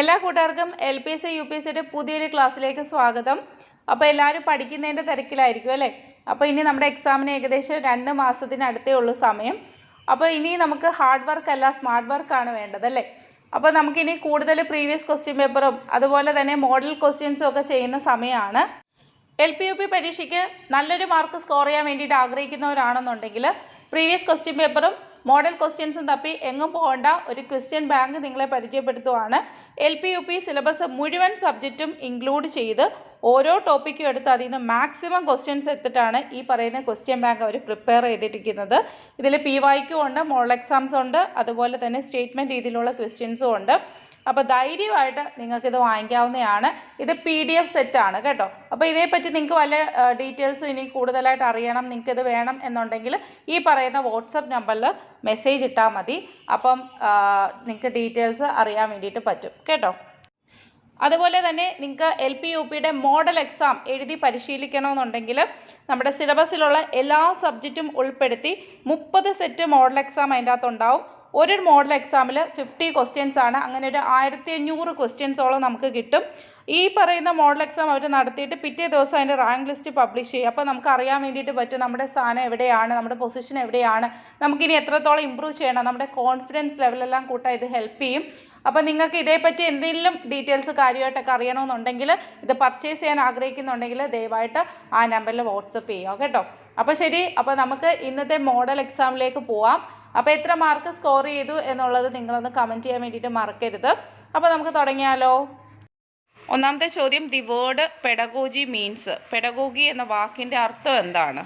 എല്ലാ കൂട്ടുകാർക്കും L P S C U P S സിയുടെ പുതിയൊരു ക്ലാസ്സിലേക്ക് സ്വാഗതം. അപ്പോൾ എല്ലാവരും പഠിക്കുന്നതിന്റെ തിരക്കിലായിരിക്കും അല്ലേ? അപ്പോൾ ഇനി നമ്മുടെ എക്സാമിന് ഏകദേശം രണ്ട് മാസത്തിനടുത്തേ ഉള്ളൂ സമയം. അപ്പോൾ ഇനി നമുക്ക് ഹാർഡ് വർക്ക് അല്ല സ്മാർട്ട് വർക്കാണ് വേണ്ടത് അല്ലേ? അപ്പോൾ നമുക്കിനി കൂടുതൽ പ്രീവിയസ് ക്വസ്റ്റ്യൻ പേപ്പറും അതുപോലെ തന്നെ മോഡൽ ക്വസ്റ്റ്യൻസും ഒക്കെ ചെയ്യുന്ന സമയമാണ്. എൽ പി യു പി പരീക്ഷയ്ക്ക് നല്ലൊരു മാർക്ക് സ്കോർ ചെയ്യാൻ വേണ്ടിയിട്ട് ആഗ്രഹിക്കുന്നവരാണെന്നുണ്ടെങ്കിൽ പ്രീവിയസ് ക്വസ്റ്റ്യൻ പേപ്പറും മോഡൽ ക്വസ്റ്റ്യൻസും തപ്പി എങ്ങും പോകേണ്ട. ഒരു ക്വസ്റ്റ്യൻ ബാങ്ക് നിങ്ങളെ പരിചയപ്പെടുത്തുവാണ്. L P U P syllabus മുഴുവൻ സബ്ജക്റ്റും ഇൻക്ലൂഡ് ചെയ്ത് ഓരോ ടോപ്പിക്കും എടുത്ത് അതിൽ നിന്ന് മാക്സിമം ക്വസ്റ്റ്യൻസ് എടുത്തിട്ടാണ് ഈ പറയുന്ന ക്വസ്റ്റ്യൻ ബാങ്ക് അവർ പ്രിപ്പയർ ചെയ്തിരിക്കുന്നത്. ഇതിൽ പി വൈക്കും ഉണ്ട് മോഡൽ എക്സാംസ് ഉണ്ട് അതുപോലെ തന്നെ സ്റ്റേറ്റ്മെന്റ് രീതിയിലുള്ള ക്വസ്റ്റ്യൻസും ഉണ്ട്. അപ്പോൾ ധൈര്യമായിട്ട് നിങ്ങൾക്ക് നിങ്ങൾക്കിത് വാങ്ങിക്കാവുന്നതാണ്. ഇത് പി ഡി എഫ് സെറ്റാണ് കേട്ടോ. അപ്പോൾ ഇതേപ്പറ്റി നിങ്ങൾക്ക് വല്ല ഡീറ്റെയിൽസ് ഇനി കൂടുതലായിട്ട് അറിയണം ഇത് വേണം എന്നുണ്ടെങ്കിൽ ഈ പറയുന്ന വാട്സപ്പ് നമ്പറിൽ മെസ്സേജ് ഇട്ടാൽ മതി. അപ്പം നിങ്ങൾക്ക് ഡീറ്റെയിൽസ് അറിയാൻ വേണ്ടിയിട്ട് പറ്റും. കേട്ടോ? അതുപോലെ തന്നെ നിങ്ങൾക്ക് എൽ പി യു പിയുടെ മോഡൽ എക്സാം എഴുതി പരിശീലിക്കണമെന്നുണ്ടെങ്കിൽ നമ്മുടെ സിലബസിലുള്ള എല്ലാ സബ്ജക്റ്റും ഉൾപ്പെടുത്തി മുപ്പത് സെറ്റ് മോഡൽ എക്സാം അതിന്റെ അകത്തുണ്ടാവും ഒരു മോഡൽ എക്സാമിൽ ഫിഫ്റ്റി ക്വസ്റ്റ്യൻസ് ആണ്. അങ്ങനെ ഒരു ആയിരത്തി അഞ്ഞൂറ് ക്വസ്റ്റ്യൻസോളം നമുക്ക് കിട്ടും. ഈ പറയുന്ന മോഡൽ എക്സാം അവർ നടത്തിയിട്ട് പിറ്റേ ദിവസം അതിന്റെ റാങ്ക് ലിസ്റ്റ് പബ്ലിഷ് ചെയ്യും. അപ്പോൾ നമുക്ക് അറിയാൻ വേണ്ടിയിട്ട് പറ്റും നമ്മുടെ സ്ഥാനം എവിടെയാണ് നമ്മുടെ പൊസിഷൻ എവിടെയാണ്. നമുക്കിനി എത്രത്തോളം ഇമ്പ്രൂവ് ചെയ്യണം. നമ്മുടെ കോൺഫിഡൻസ് ലെവലെല്ലാം കൂട്ടാൻ ഇത് ഹെൽപ്പ് ചെയ്യും. അപ്പോൾ നിങ്ങൾക്ക് ഇതേപ്പറ്റി എന്തെങ്കിലും ഡീറ്റെയിൽസ് കാര്യമായിട്ടൊക്കെ അറിയണമെന്നുണ്ടെങ്കിൽ ഇത് പർച്ചേസ് ചെയ്യാൻ ആഗ്രഹിക്കുന്നുണ്ടെങ്കിൽ ദയവായിട്ട് ആ നമ്പറിൽ വാട്സപ്പ് ചെയ്യുക കേട്ടോ. അപ്പോൾ ശരി അപ്പോൾ നമുക്ക് ഇന്നത്തെ മോഡൽ എക്സാമിലേക്ക് പോവാം. അപ്പോൾ എത്ര മാർക്ക് സ്കോർ ചെയ്തു എന്നുള്ളത് നിങ്ങളൊന്ന് കമന്റ് ചെയ്യാൻ വേണ്ടിയിട്ട് മറക്കരുത്. അപ്പോൾ നമുക്ക് തുടങ്ങിയാലോ? ഒന്നാമത്തെ ചോദ്യം the word pedagogy means. Pedagogy എന്ന വാക്കിന്റെ അർത്ഥം എന്താണ്?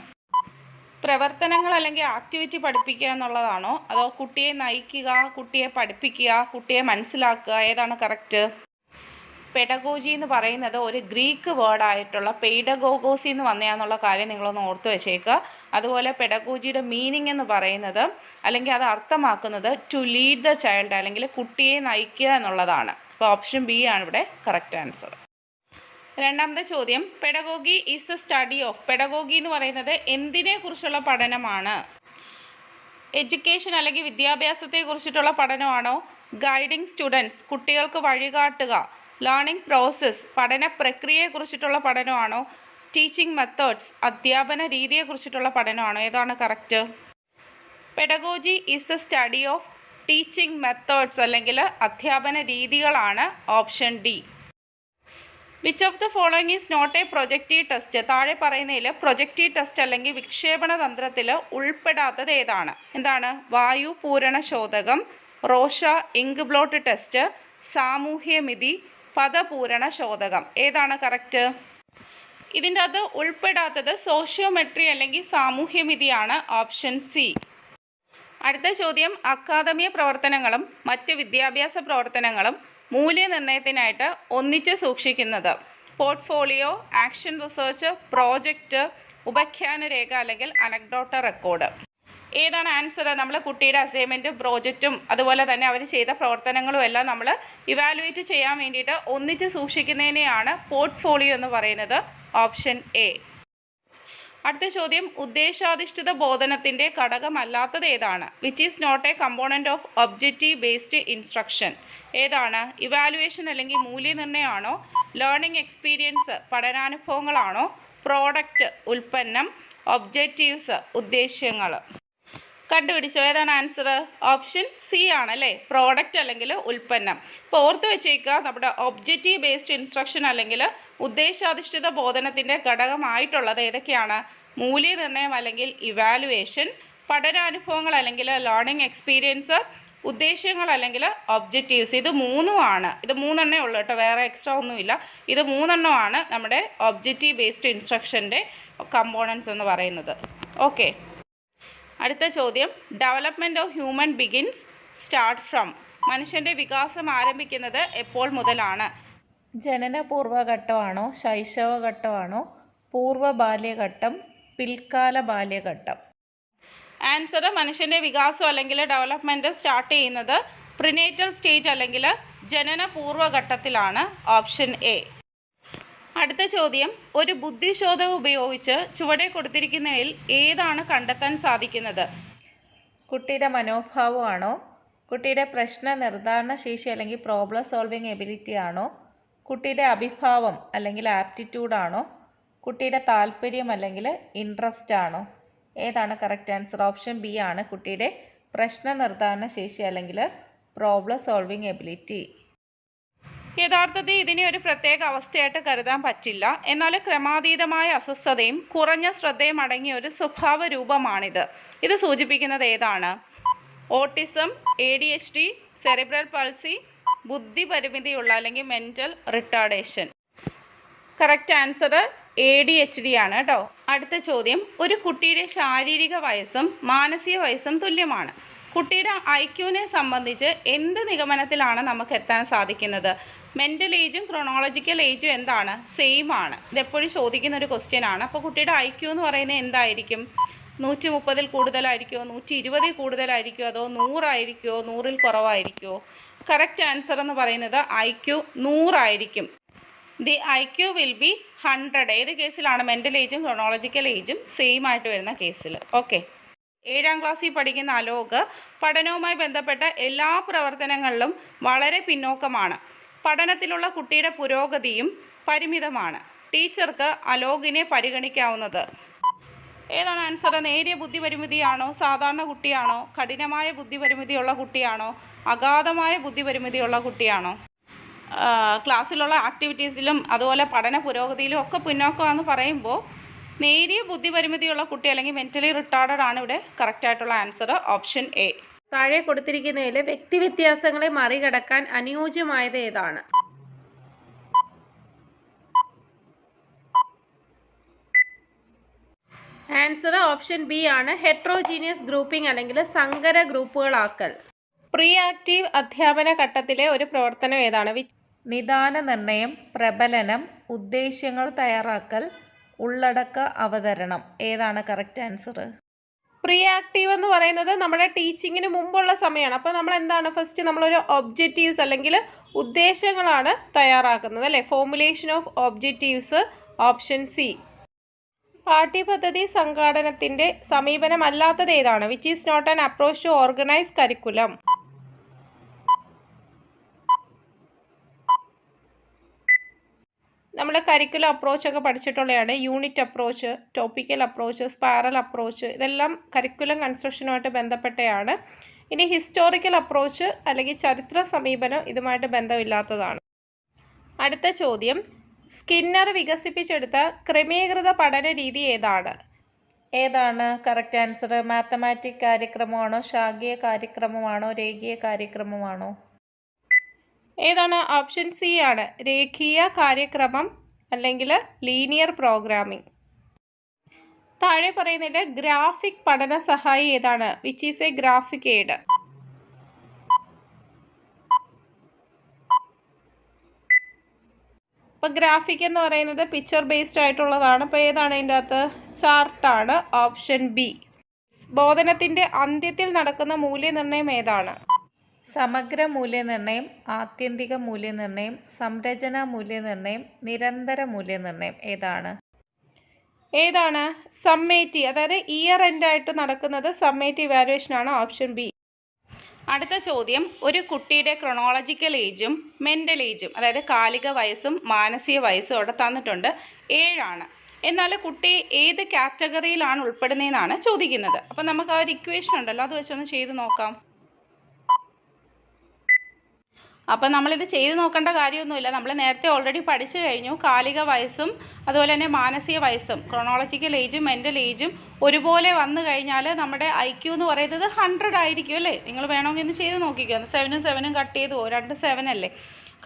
പ്രവർത്തനങ്ങൾ അല്ലെങ്കിൽ ആക്ടിവിറ്റി പഠിപ്പിക്കുക എന്നുള്ളതാണോ? അതോ കുട്ടിയെ നയിക്കുക കുട്ടിയെ പഠിപ്പിക്കുക കുട്ടിയെ മനസ്സിലാക്കുക? ഏതാണ് കറക്റ്റ് പെഡഗോജി എന്ന് പറയുന്നത് ഒരു ഗ്രീക്ക് വേർഡായിട്ടുള്ള പെയ്ഡഗോഗോസി എന്ന് വന്നതാണെന്നുള്ള കാര്യം നിങ്ങളൊന്ന് ഓർത്ത് വെച്ചേക്കുക. അതുപോലെ പെഡഗോജിയുടെ മീനിങ് എന്ന് പറയുന്നത് അല്ലെങ്കിൽ അത് അർത്ഥമാക്കുന്നത് ടു ലീഡ് ദ ചൈൽഡ് അല്ലെങ്കിൽ കുട്ടിയെ നയിക്കുക എന്നുള്ളതാണ്. അപ്പോൾ ഓപ്ഷൻ ബി ആണ് ഇവിടെ കറക്റ്റ് ആൻസർ രണ്ടാമത്തെ ചോദ്യം pedagogy is a study of pedagogy എന്ന് പറയുന്നത് എന്തിനെക്കുറിച്ചുള്ള പഠനമാണ്? എഡ്യൂക്കേഷൻ അല്ലെങ്കിൽ വിദ്യാഭ്യാസത്തെ കുറിച്ചിട്ടുള്ള പഠനമാണോ? ഗൈഡിങ് സ്റ്റുഡൻസ് കുട്ടികൾക്ക് വഴികാട്ടുക ലേണിംഗ് പ്രോസസ്സ് പഠന പ്രക്രിയയെക്കുറിച്ചിട്ടുള്ള പഠനമാണോ? ടീച്ചിങ് മെത്തേഡ്സ് അധ്യാപന രീതിയെക്കുറിച്ചിട്ടുള്ള പഠനമാണോ? ഏതാണ് correct? Pedagogy is the study of teaching methods അല്ലെങ്കിൽ അധ്യാപന രീതികളാണ് option D. Which of the following is not a projective test. താഴെ പറയുന്നതിൽ പ്രൊജക്റ്റീവ് ടെസ്റ്റ് അല്ലെങ്കിൽ വിക്ഷേപണ തന്ത്രത്തിൽ ഉൾപ്പെടാത്തത് ഏതാണ്? എന്താണ്? വായു പൂരണ ശോധകം റോഷ ഇങ്ക് ബ്ലോട്ട് ടെസ്റ്റ് സാമൂഹ്യമിതി പദപൂരണ ശോധകം ഏതാണ് കറക്റ്റ് ഇതിന്റെ അകത്ത് ഉൾപ്പെടാത്തത് സോഷ്യോമെട്രി അല്ലെങ്കിൽ സാമൂഹ്യമിതിയാണ് ഓപ്ഷൻ സി അടുത്ത ചോദ്യം അക്കാദമിക പ്രവർത്തനങ്ങളും മറ്റ് വിദ്യാഭ്യാസ പ്രവർത്തനങ്ങളും മൂല്യനിർണയത്തിനായിട്ട് ഒന്നിച്ച് സൂക്ഷിക്കുന്നത്. പോർട്ട്ഫോളിയോ ആക്ഷൻ റിസർച്ച് പ്രോജക്റ്റ് ഉപഖ്യാന രേഖ അല്ലെങ്കിൽ അനക്ഡോട്ട റെക്കോർഡ് ഏതാണ് ആൻസർ നമ്മൾ കുട്ടിയുടെ അസൈൻമെന്റും പ്രോജക്റ്റും അതുപോലെ തന്നെ അവർ ചെയ്ത പ്രവർത്തനങ്ങളും എല്ലാം നമ്മൾ ഇവാലുവേറ്റ് ചെയ്യാൻ വേണ്ടിയിട്ട് ഒന്നിച്ച് സൂക്ഷിക്കുന്നതിനെയാണ് പോർട്ട്ഫോളിയോ എന്ന് പറയുന്നത് ഓപ്ഷൻ എ അടുത്ത ചോദ്യം ഉദ്ദേശാധിഷ്ഠിത ബോധനത്തിന്റെ ഘടകമല്ലാത്തത് ഏതാണ്? Which is not a component of objective based instruction ഏതാണ്? ഇവാലുവേഷൻ അല്ലെങ്കിൽ മൂല്യനിർണയമാണോ? ലേണിംഗ് എക്സ്പീരിയൻസ് പഠനാനുഭവങ്ങളാണോ? പ്രോഡക്റ്റ് ഉൽപ്പന്നം ഒബ്ജക്റ്റീവ്സ് ഉദ്ദേശ്യങ്ങൾ കണ്ടുപിടിച്ചോ? ഏതാണ് ആൻസർ ഓപ്ഷൻ സി ആണല്ലേ? പ്രോഡക്റ്റ് അല്ലെങ്കിൽ ഉൽപ്പന്നം. ഇപ്പോൾ ഓർത്ത് വെച്ചേക്കുക നമ്മുടെ ഒബ്ജക്റ്റീവ് ബേസ്ഡ് ഇൻസ്ട്രക്ഷൻ അല്ലെങ്കിൽ ഉദ്ദേശാധിഷ്ഠിത ബോധനത്തിന്റെ ഘടകമായിട്ടുള്ളത് ഏതൊക്കെയാണ്? മൂല്യനിർണയം അല്ലെങ്കിൽ ഇവാലുവേഷൻ പഠനാനുഭവങ്ങൾ അല്ലെങ്കിൽ ലേണിംഗ് എക്സ്പീരിയൻസ് ഉദ്ദേശ്യങ്ങൾ അല്ലെങ്കിൽ ഒബ്ജക്റ്റീവ്സ് ഇത് മൂന്നുമാണ്. ഇത് മൂന്നെണ്ണേ ഉള്ളൂ കേട്ടോ വേറെ എക്സ്ട്രാ ഒന്നുമില്ല. ഇത് മൂന്നെണ്ണമാണ് നമ്മുടെ ഒബ്ജക്റ്റീവ് ബേസ്ഡ് ഇൻസ്ട്രക്ഷന്റെ കമ്പോണൻസ് എന്ന് പറയുന്നത്. ഓക്കെ അടുത്ത ചോദ്യം. Development of human begins start from മനുഷ്യന്റെ വികാസം ആരംഭിക്കുന്നത് എപ്പോൾ മുതലാണ്? ജനനപൂർവഘട്ടമാണോ ശൈശവഘട്ടമാണോ പൂർവ ബാല്യഘട്ടം പിൽക്കാല ബാല്യഘട്ടം ആൻസർ മനുഷ്യന്റെ വികാസം അല്ലെങ്കിൽ ഡെവലപ്മെന്റ് സ്റ്റാർട്ട് ചെയ്യുന്നത് പ്രിനേറ്റൽ സ്റ്റേജ് അല്ലെങ്കിൽ ജനനപൂർവഘട്ടത്തിലാണ്. ഓപ്ഷൻ എ അടുത്ത ചോദ്യം ഒരു ബുദ്ധിശോധം ഉപയോഗിച്ച് ചുവടെ കൊടുത്തിരിക്കുന്നതിൽ ഏതാണ് കണ്ടെത്താൻ സാധിക്കുന്നത്? കുട്ടിയുടെ മനോഭാവമാണോ? കുട്ടിയുടെ പ്രശ്ന നിർദ്ധാരണ ശേഷി അല്ലെങ്കിൽ പ്രോബ്ലം സോൾവിങ് എബിലിറ്റി ആണോ? കുട്ടിയുടെ അഭിഭാവം അല്ലെങ്കിൽ ആപ്റ്റിറ്റ്യൂഡ് ആണോ? കുട്ടിയുടെ താല്പര്യം അല്ലെങ്കിൽ ഇൻട്രസ്റ്റ് ആണോ? ഏതാണ് കറക്റ്റ് ആൻസർ ഓപ്ഷൻ ബി ആണ് കുട്ടിയുടെ പ്രശ്ന നിർദ്ധാരണ ശേഷി അല്ലെങ്കിൽ പ്രോബ്ലം സോൾവിങ് എബിലിറ്റി യഥാർത്ഥത്തിൽ ഇതിനെ ഒരു പ്രത്യേക അവസ്ഥയായിട്ട് കരുതാൻ പറ്റില്ല. എന്നാൽ ക്രമാതീതമായ അസ്വസ്ഥതയും കുറഞ്ഞ ശ്രദ്ധയും അടങ്ങിയ ഒരു സ്വഭാവ രൂപമാണിത്. ഇത് സൂചിപ്പിക്കുന്നത് ഏതാണ്? Autism A D H D cerebral palsy ബുദ്ധി പരിമിതിയുള്ള അല്ലെങ്കിൽ mental retardation correct answer A D H D ആണ് കേട്ടോ. അടുത്ത ചോദ്യം. ഒരു കുട്ടിയുടെ ശാരീരിക വയസ്സും മാനസിക വയസ്സും തുല്യമാണ്. കുട്ടിയുടെ ഐക്യുവിനെ സംബന്ധിച്ച് എന്ത് നിഗമനത്തിലാണ് നമുക്ക് എത്താൻ സാധിക്കുന്നത്? മെന്റൽ ഏജും ക്രോണോളജിക്കൽ ഏജും എന്താണ്? സെയിം ആണ്. ഇതെപ്പോഴും ചോദിക്കുന്ന ഒരു ക്വസ്റ്റ്യൻ ആണ്. അപ്പോൾ കുട്ടിയുടെ ഐ ഐക്യു എന്ന് പറയുന്നത് എന്തായിരിക്കും? നൂറ്റി മുപ്പതിൽ കൂടുതലായിരിക്കുമോ നൂറ്റി ഇരുപതിൽ കൂടുതലായിരിക്കുമോ അതോ നൂറായിരിക്കുമോ നൂറിൽ കുറവായിരിക്കുമോ കറക്റ്റ് ആൻസർ എന്ന് പറയുന്നത് I IQ നൂറായിരിക്കും. The IQ will be hundred ഏത് കേസിലാണ് മെന്റൽ ഏജും ക്രോണോളജിക്കൽ ഏജും സെയിം ആയിട്ട് വരുന്ന കേസിൽ ഓക്കെ ഏഴാം ക്ലാസ്സിൽ പഠിക്കുന്ന അലോക് പഠനവുമായി ബന്ധപ്പെട്ട എല്ലാ പ്രവർത്തനങ്ങളിലും വളരെ പിന്നോക്കമാണ്. പഠനത്തിലുള്ള കുട്ടിയുടെ പുരോഗതിയും പരിമിതമാണ്. ടീച്ചർക്ക് അലോകിനെ പരിഗണിക്കാവുന്നത്. ഏതാണ് ആൻസർ നേരിയ ബുദ്ധി പരിമിതിയാണോ സാധാരണ കുട്ടിയാണോ? കഠിനമായ ബുദ്ധി പരിമിതിയുള്ള കുട്ടിയാണോ? അഗാധമായ ബുദ്ധി പരിമിതിയുള്ള കുട്ടിയാണോ ക്ലാസ്സിലുള്ള ആക്ടിവിറ്റീസിലും അതുപോലെ പഠന പുരോഗതിയിലും ഒക്കെ പിന്നോക്കമാണെന്ന് പറയുമ്പോൾ നേരിയ ബുദ്ധി പരിമിതിയുള്ള കുട്ടി അല്ലെങ്കിൽ മെന്റലി റിട്ടാർഡഡ് ആണ് ഇവിടെ കറക്റ്റായിട്ടുള്ള ആൻസർ ഓപ്ഷൻ എ. താഴെ കൊടുത്തിരിക്കുന്നതിൽ വ്യക്തി വ്യത്യാസങ്ങളെ മറികടക്കാൻ അനുയോജ്യമായത് ഏതാണ്? ആൻസർ ഓപ്ഷൻ ബി ആണ്. ഹെട്രോജീനിയസ് ഗ്രൂപ്പിംഗ് അല്ലെങ്കിൽ സങ്കര ഗ്രൂപ്പുകളാക്കൽ. പ്രീ ആക്റ്റീവ് അധ്യാപന ഘട്ടത്തിലെ ഒരു പ്രവർത്തനം ഏതാണ്? നിദാന നിർണയം പ്രബലനം ഉദ്ദേശ്യങ്ങൾ തയ്യാറാക്കൽ ഉള്ളടക്ക അവതരണം. ഏതാണ് കറക്റ്റ് ആൻസർ പ്രീ ആക്റ്റീവ് എന്ന് പറയുന്നത് നമ്മുടെ ടീച്ചിങ്ങിന് മുമ്പുള്ള സമയമാണ് അപ്പോൾ നമ്മൾ എന്താണ് ഫസ്റ്റ് നമ്മളൊരു ഒബ്ജക്റ്റീവ്സ് അല്ലെങ്കിൽ ഉദ്ദേശങ്ങളാണ് തയ്യാറാക്കുന്നത് അല്ലേ? Formulation of objectives option C പാഠ്യപദ്ധതി സംഘാടനത്തിന്റെ സമീപനമല്ലാത്തത് ഏതാണ്? Which is not an approach to organise curriculum നമ്മൾ കരിക്കുലം അപ്രോച്ച് ഒക്കെ പഠിച്ചിട്ടുള്ളതാണ് unit approach topical approach spiral approach ഇതെല്ലാം കരിക്കുലം കൺസ്ട്രക്ഷനുമായിട്ട് ബന്ധപ്പെട്ടതാണ് ഇനി ഹിസ്റ്റോറിക്കൽ അപ്രോച്ച് അല്ലെങ്കിൽ ചരിത്ര സമീപനം ഇതുമായിട്ട് ബന്ധമില്ലാത്തതാണ്. അടുത്ത ചോദ്യം. സ്കിന്നർ വികസിപ്പിച്ചെടുത്ത ക്രമീകൃത പഠന രീതി ഏതാണ്? ഏതാണ്? കറക്റ്റ് ആൻസർ മാത്തമാറ്റിക് കാര്യക്രമമാണോ? ശാഖീയ കാര്യക്രമമാണോ? രേഖീയ കാര്യക്രമമാണോ? ഏതാണ്? ഓപ്ഷൻ സി ആണ്. രേഖീയ കാര്യക്രമം അല്ലെങ്കിൽ ലീനിയർ പ്രോഗ്രാമിംഗ് താഴെ പറയുന്നതിന്റെ ഗ്രാഫിക് പഠന സഹായി ഏതാണ്? Which is a graphic aid അപ്പോൾ ഗ്രാഫിക് എന്ന് പറയുന്നത് പിക്ചർ ബേസ്ഡ് ആയിട്ടുള്ളതാണ്. അപ്പോൾ ഏതാണ് അതിന്റെ അകത്ത്? ചാർട്ടാണ് ഓപ്ഷൻ ബി ബോധനത്തിന്റെ അന്ത്യത്തിൽ നടക്കുന്ന മൂല്യനിർണയം ഏതാണ്? സമഗ്ര മൂല്യനിർണയം ആത്യന്തിക മൂല്യനിർണയം സംരചന മൂല്യനിർണയം നിരന്തര മൂല്യനിർണയം ഏതാണ്? ഏതാണ്? സമ്മേറ്റി അതായത് ഇയർ എൻഡ് ആയിട്ട് നടക്കുന്നത് സമ്മേറ്റി വാലുവേഷൻ ആണ് ഓപ്ഷൻ ബി അടുത്ത ചോദ്യം ഒരു കുട്ടിയുടെ ക്രൊണോളജിക്കൽ ഏജും മെന്റൽ ഏജും അതായത് കാലിക വയസ്സും മാനസിക വയസ്സും അവിടെ തന്നിട്ടുണ്ട് ഏഴാണ്. എന്നാൽ കുട്ടി ഏത് കാറ്റഗറിയിലാണ് ഉൾപ്പെടുന്നതെന്നാണ് ചോദിക്കുന്നത്. അപ്പം നമുക്ക് ആ ഒരു ഇക്വേഷൻ ഉണ്ടല്ലോ അത് വെച്ചൊന്ന് ചെയ്ത് നോക്കാം. അപ്പം നമ്മളിത് ചെയ്ത് നോക്കേണ്ട കാര്യമൊന്നുമില്ല. നമ്മൾ നേരത്തെ ഓൾറെഡി പഠിച്ചു കഴിഞ്ഞു. കാലിക വയസ്സും അതുപോലെ തന്നെ മാനസിക വയസ്സും ക്രോണോളജിക്കൽ ഏജും മെന്റൽ ഏജും ഒരുപോലെ വന്നു കഴിഞ്ഞാൽ നമ്മുടെ ഐ ക്യു എന്ന് പറയുന്നത് ഹൺഡ്രഡ് ആയിരിക്കും അല്ലേ? നിങ്ങൾ വേണമെങ്കിൽ ഒന്ന് ചെയ്ത് നോക്കിക്കോ. സെവനും സെവനും കട്ട് ചെയ്ത് പോകും രണ്ട് സെവൻ അല്ലേ?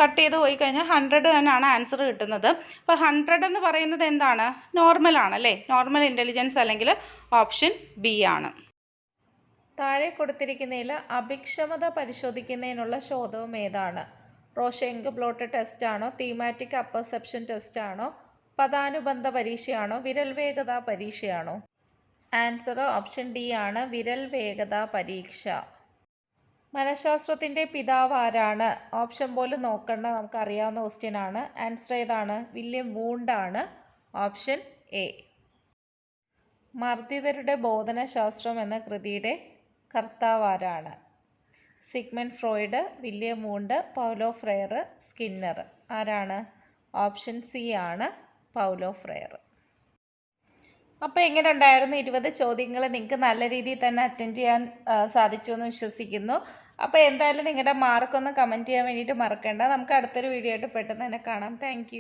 കട്ട് ചെയ്ത് പോയി കഴിഞ്ഞാൽ ഹൺഡ്രഡ് തന്നെയാണ് ആൻസർ കിട്ടുന്നത്. അപ്പോൾ ഹൺഡ്രഡ് എന്ന് പറയുന്നത് എന്താണ്? നോർമലാണ് അല്ലേ? നോർമൽ ഇന്റലിജൻസ് അല്ലെങ്കിൽ ഓപ്ഷൻ ബി ആണ്. താഴെ കൊടുത്തിരിക്കുന്നതിൽ അഭിക്ഷമത പരിശോധിക്കുന്നതിനുള്ള ശോധവും ഏതാണ്? റോഷെങ്ക് ബ്ലോട്ട് ടെസ്റ്റ് ആണോ? തീമാറ്റിക് അപ്പർസെപ്ഷൻ ടെസ്റ്റ് ആണോ? പദാനുബന്ധ പരീക്ഷയാണോ? വിരൽ വേഗത പരീക്ഷയാണോ? ആൻസർ ഓപ്ഷൻ ഡി ആണ് വിരൽ വേഗത പരീക്ഷ. മനഃശാസ്ത്രത്തിന്റെ പിതാവ് ആരാണ്? ഓപ്ഷൻ പോലും നോക്കണ്ട നമുക്കറിയാവുന്ന ക്വസ്റ്റ്യൻ ആണ്. ആൻസർ ഏതാണ്? വില്യം വൂണ്ടാണ് ഓപ്ഷൻ എ മർദ്ദിതരുടെ ബോധനശാസ്ത്രം എന്ന കൃതിയുടെ കർത്താവ് ആരാണ് Sigmund Freud William Wundt Paulo Freire Skinner. ആരാണ്? ഓപ്ഷൻ സി ആണ് പൗലോ ഫ്രെയർ അപ്പോൾ എങ്ങനെ ഉണ്ടായിരുന്നു? ഇരുപത് ചോദ്യങ്ങൾ നിങ്ങൾക്ക് നല്ല രീതിയിൽ തന്നെ അറ്റൻഡ് ചെയ്യാൻ സാധിച്ചു എന്ന് വിശ്വസിക്കുന്നു. അപ്പോൾ എന്തായാലും നിങ്ങളുടെ മാർക്കൊന്ന് കമന്റ് ചെയ്യാൻ വേണ്ടിയിട്ട് മറക്കണ്ട. നമുക്ക് അടുത്തൊരു വീഡിയോ ആയിട്ട് പെട്ടെന്ന് തന്നെ കാണാം. താങ്ക്